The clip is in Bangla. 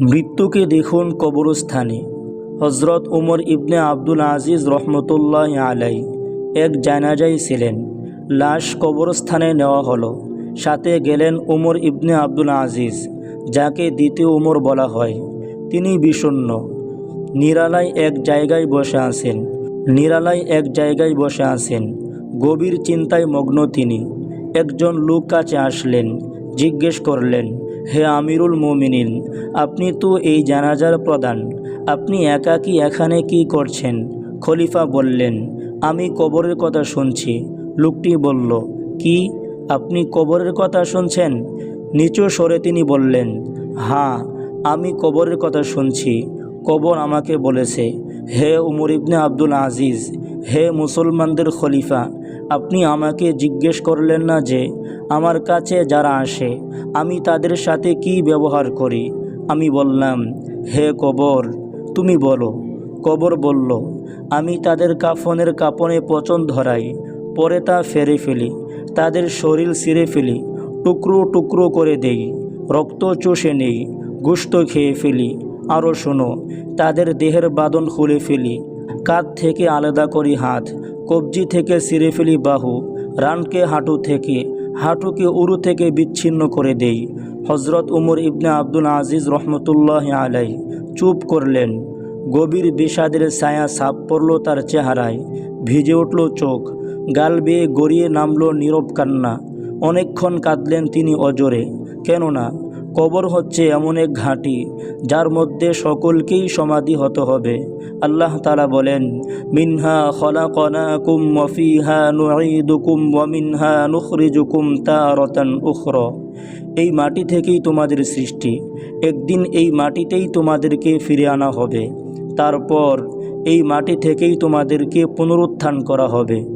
মৃত্যুকে দেখুন কবরস্থানে। হজরত উমর ইবনে আব্দুল আজিজ রহমতুল্লাহ আলাই এক জানাজাই ছিলেন। লাশ কবরস্থানে নেওয়া হলো। সাথে গেলেন উমর ইবনে আব্দুল আজিজ, যাকে দ্বিতীয় উমর বলা হয়। তিনি বিষণ্ণ। নিরালায় এক জায়গায় বসে আছেন। নিরালায় এক জায়গায় বসে আছেন। গভীর চিন্তায় মগ্ন তিনি। একজন লোক কাছে আসলেন। জিজ্ঞেস করলেন, হে আমিরুল মোমিনিন, আপনি তো এই জানাজার প্রধান, আপনি একাকী এখানে কি করছেন? খলিফা বললেন, আমি কবরের কথা শুনছি। লোকটি বলল, কি? আপনি কবরের কথা শুনছেন? নিচু স্বরে তিনি বললেন হ্যাঁ আমি কবরের কথা শুনছি। কবর আমাকে বলেছে, হে উমর ইবনে আব্দুল আজিজ হে মুসলমানদের খলিফা, আপনি আমাকে জিজ্ঞেস করলেন না যে, আমার কাছে যারা আসে, আমি তাদের সাথে কি ব্যবহার করি? আমি বললাম, হে কবর, তুমি বলো। কবর বলল, আমি তাদের কাফনের কাপনে পচন ধরাই, পরে তা ফেরে ফেলি, তাদের শরীর ছিঁড়ে ফেলি, টুকরো টুকরো করে দেই, রক্ত চষে নেই গুস্ত খেয়ে ফেলি। আরও শোনো, তাদের দেহের বাদন খুলে ফেলি কাঁধ থেকে আলাদা করি হাত, কবজি থেকে ছিঁড়ে ফেলি বাহু, রানকে হাঁটু থেকে, হাঁটুকে উরু থেকে বিচ্ছিন্ন করে দেই। হজরত উমর ইবনে আব্দুল আজিজ রহমতুল্লাহ আলাই চুপ করলেন। গভীর বিষাদের ছায়া সাপ পড়ল তার চেহারায়, ভিজে উঠল চোখ, গাল বেয়ে গড়িয়ে নামল নীরব কান্না। অনেকক্ষণ কাঁদলেন তিনি অজরে, কেননা কবর হচ্ছে এমন এক ঘাঁটি, যার মধ্যে সকলকেই সমাধি হতে হবে। আল্লাহ তালা বলেন, মিনহা খলা কনা কুম মফিহা নুকুম ওয়ামিনহা নুখরিজুকুম তারতান উখর। এই মাটি থেকেই তোমাদের সৃষ্টি। একদিন এই মাটিতেই তোমাদেরকে ফিরে আনা হবে। তারপর এই মাটি থেকেই তোমাদেরকে পুনরুত্থান করা হবে।